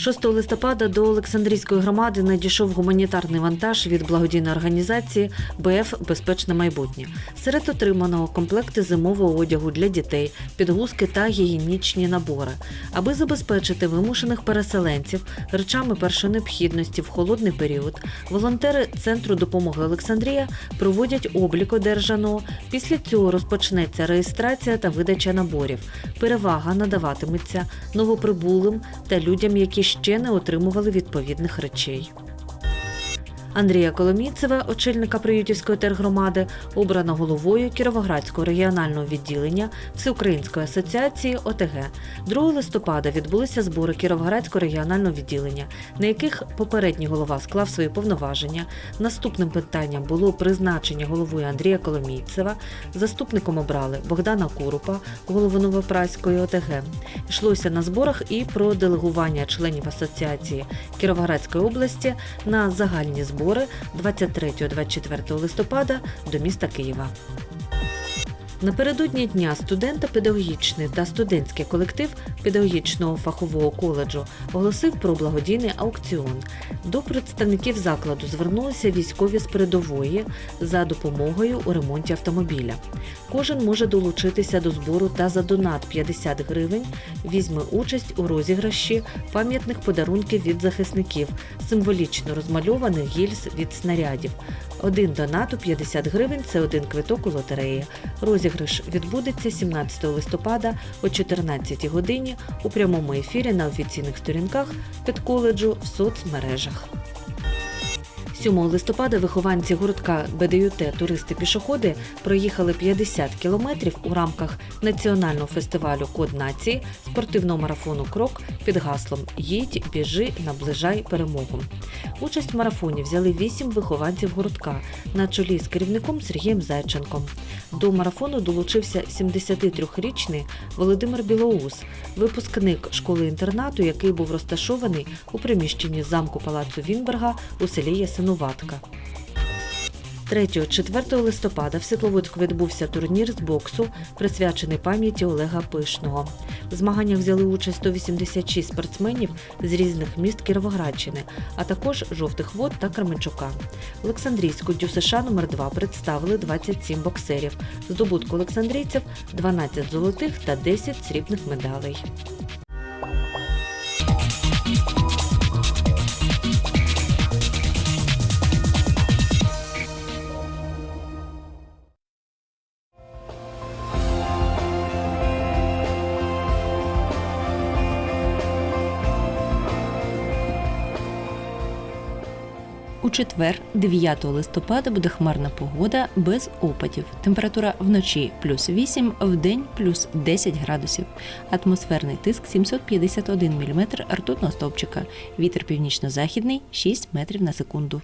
6 листопада до Олександрійської громади надійшов гуманітарний вантаж від благодійної організації БФ Безпечне майбутнє. Серед отриманого комплекти зимового одягу для дітей, підгузки та гігієнічні набори. Аби забезпечити вимушених переселенців речами першої необхідності в холодний період, волонтери Центру допомоги Олександрія проводять облік одержаного. Після цього розпочнеться реєстрація та видача наборів. Перевага надаватиметься новоприбулим та людям, які ще не отримували відповідних речей. Андрія Коломійцева, очільника Приютівської тергромади, обрано головою Кіровоградського регіонального відділення Всеукраїнської асоціації ОТГ. 2 листопада відбулися збори Кіровоградського регіонального відділення, на яких попередній голова склав свої повноваження. Наступним питанням було призначення головою Андрія Коломійцева. Заступником обрали Богдана Курупа, голову Новопраської ОТГ. Йшлося на зборах і про делегування членів асоціації Кіровоградської області на загальні збори 23-24 листопада до міста Києва. Напередодні дня студента педагогічний та студентський колектив педагогічного фахового коледжу оголосив про благодійний аукціон. До представників закладу звернулися військові з передової за допомогою у ремонті автомобіля. Кожен може долучитися до збору та за донат 50 гривень візьме участь у розіграші пам'ятних подарунків від захисників, символічно розмальованих гільз від снарядів. Один донат у 50 гривень це один квиток у лотереї. Розіграш відбудеться 17 листопада о 14 годині у прямому ефірі на офіційних сторінках педколеджу в соцмережах. 7 листопада вихованці гуртка БДЮТ Туристи-пішоходи проїхали 50 кілометрів у рамках національного фестивалю Код нації спортивного марафону Крок під гаслом Їдь, біжи, наближай перемогу. Участь в марафоні взяли вісім вихованців гуртка на чолі з керівником Сергієм Зайченком. До марафону долучився 73-річний Володимир Білоус, випускник школи-інтернату, який був розташований у приміщенні замку палацу Вінберга у селі Ясинуватка. 3-4 листопада в Світловодську відбувся турнір з боксу, присвячений пам'яті Олега Пишного. В змаганнях взяли участь 186 спортсменів з різних міст Кіровоградщини, а також Жовтих Вод та Кременчука. Олександрійську ДЮСШ номер 2 представили 27 боксерів. Здобутку олександрійців 12 золотих та 10 срібних медалей. У четвер, 9 листопада, буде хмарна погода без опадів. Температура вночі плюс 8, вдень плюс 10 градусів. Атмосферний тиск 751 мм ртутного стовпчика. Вітер північно-західний 6 метрів на секунду.